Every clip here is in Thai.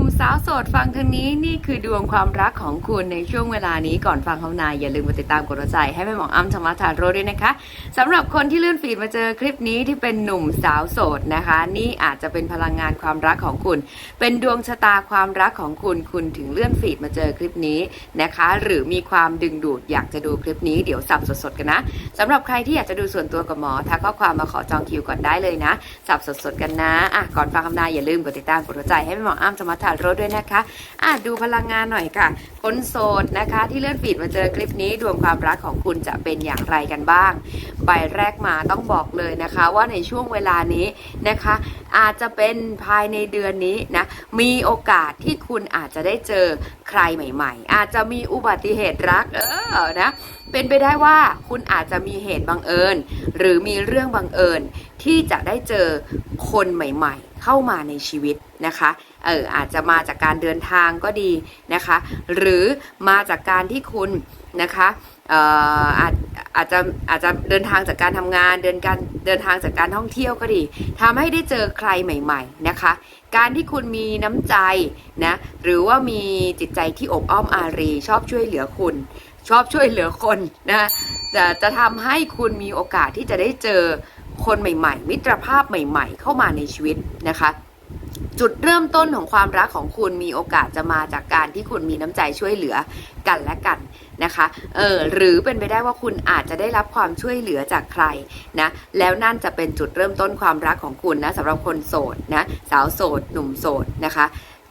นุ่มสาวโสดฟังทางนี้นี่คือดวงความรักของคุณในช่วงเวลานี้ก่อนฟังคำนายอย่าลืมมาติดตามกดหัวใจให้แม่หมออ้ำธรรมทานโรด้วยนะคะสำหรับคนที่เลื่อนฟีดมาเจอคลิปนี้ที่เป็นหนุ่มสาวโสดนะคะ นี่อาจจะเป็นพลังงานความรักของคุณ เป็นดวงชะตาความรักของคุณ คุณถึงเลื่อนฟีดมาเจอคลิปนี้นะคะ หรือมีความดึงดูดอยากจะดูคลิปนี้เดี๋ยวสับสดๆกันนะสำหรับใครที่อยากจะดูส่วนตัวกับหมอทักข้อความมาขอจองคิวก่อนได้เลยนะสับสดๆกันนะอะก่อนฟังคำนายอย่าลืมกดติดตามกดหัวใจให้แม่หมออ้ำธรรมทานโรด้วยนะคะอะดูพลังงานหน่อยค่ะ คนโสดนะคะ ที่เลื่อนฟีดมาเจอคลิปนี้ดวงความรักของคุณจะเป็นอย่างไรกันบ้าง ใบแรกมาต้องบอกเลยนะคะ ว่าในช่วงเวลานี้นะคะ อาจจะเป็นภายในเดือนนี้นะมีโอกาสที่คุณอาจจะได้เจอใครใหม่ ๆ อาจจะมีอุบัติเหตุรักเออนะเป็นไปได้ว่าคุณอาจจะมีเหตุบังเอิญ หรือมีเรื่องบังเอิญที่จะได้เจอคนใหม่ ๆ เข้ามาในชีวิตนะคะเอออาจจะมาจากการเดินทางก็ดีนะคะ หรือมาจากการที่คุณนะคะเอ่ออาจอาจจะอาจจะเดินทางจากการทำงานเดินการเดินทางจากการท่องเที่ยวก็ดีทำให้ได้เจอใครใหม่ ๆนะคะ การที่คุณมีน้ำใจนะหรือว่ามีจิตใจที่อบอ้อมอารี ชอบช่วยเหลือคุณ ชอบช่วยเหลือคนนะจะจะทำให้คุณมีโอกาสที่จะได้เจอ คนใหม่ ๆ มิตรภาพใหม่ ๆ เข้ามาในชีวิตนะคะ จุดเริ่มต้นของความรักของคุณมีโอกาสจะมาจากการที่คุณมีน้ำใจช่วยเหลือกันและกันนะคะเออหรือเป็นไปได้ว่าคุณอาจจะได้รับความช่วยเหลือจากใครนะแล้วนั่นจะเป็นจุดเริ่มต้นความรักของคุณนะสำหรับคนโสดนะสาวโสด หนุ่มโสดนะคะ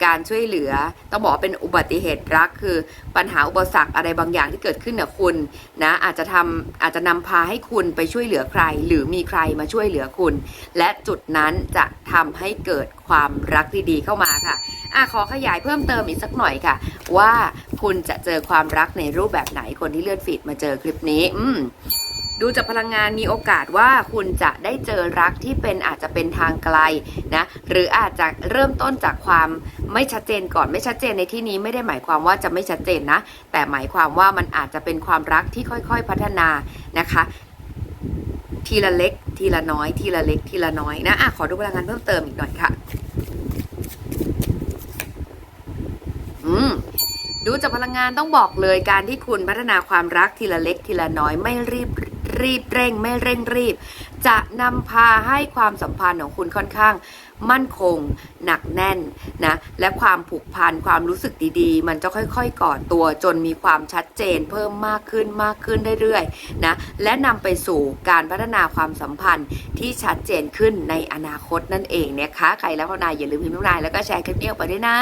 การช่วยเหลือ ต้องบอกว่าเป็นอุบัติเหตุรักคือปัญหาอุปสรรคอะไรบางอย่างที่เกิดขึ้นกับคุณนะอาจจะทำอาจจะนำพาให้คุณไปช่วยเหลือใคร หรือมีใครมาช่วยเหลือคุณ และจุดนั้นจะทำให้เกิดความรักดีๆเข้ามาค่ะอะขอขยายเพิ่มเติมอีกสักหน่อยค่ะ ว่าคุณจะเจอความรักในรูปแบบไหนคนที่เลื่อนฟีดมาเจอคลิปนี้ อืม ดูจากพลังงานมีโอกาสว่าคุณจะได้เจอรักที่เป็นอาจจะเป็นทางไกลนะหรืออาจจะเริ่มต้นจากความไม่ชัดเจนก่อนไม่ชัดเจนในที่นี้ไม่ได้หมายความว่าจะไม่ชัดเจนนะ แต่หมายความว่ามันอาจจะเป็นความรักที่ค่อยๆพัฒนานะคะทีละเล็ก ทีละน้อย ทีละเล็ก ทีละน้อยนะอะขอดูพลังงานเพิ่มเติมอีกหน่อยค่ะอืมดูจากพลังงานต้องบอกเลยการที่คุณพัฒนาความรักทีละเล็กทีละน้อยไม่รีบ รีบเร่ง ไม่เร่งรีบ จะนำพาให้ความสัมพันธ์ของคุณค่อนข้างมั่นคง หนักแน่นนะและความผูกพันความรู้สึกดีๆ มันจะค่อยๆ ก่อตัวจนมีความชัดเจน เพิ่มมากขึ้นมากขึ้นเรื่อยๆนะและนำไปสู่การพัฒนาความสัมพันธ์ที่ชัดเจนขึ้นในอนาคตนั่นเองนะคะใครแล้วก็นายอย่าลืมพิมพ์น้ำนายแล้วก็แชร์คลิปนี้ออกไปด้วยนะ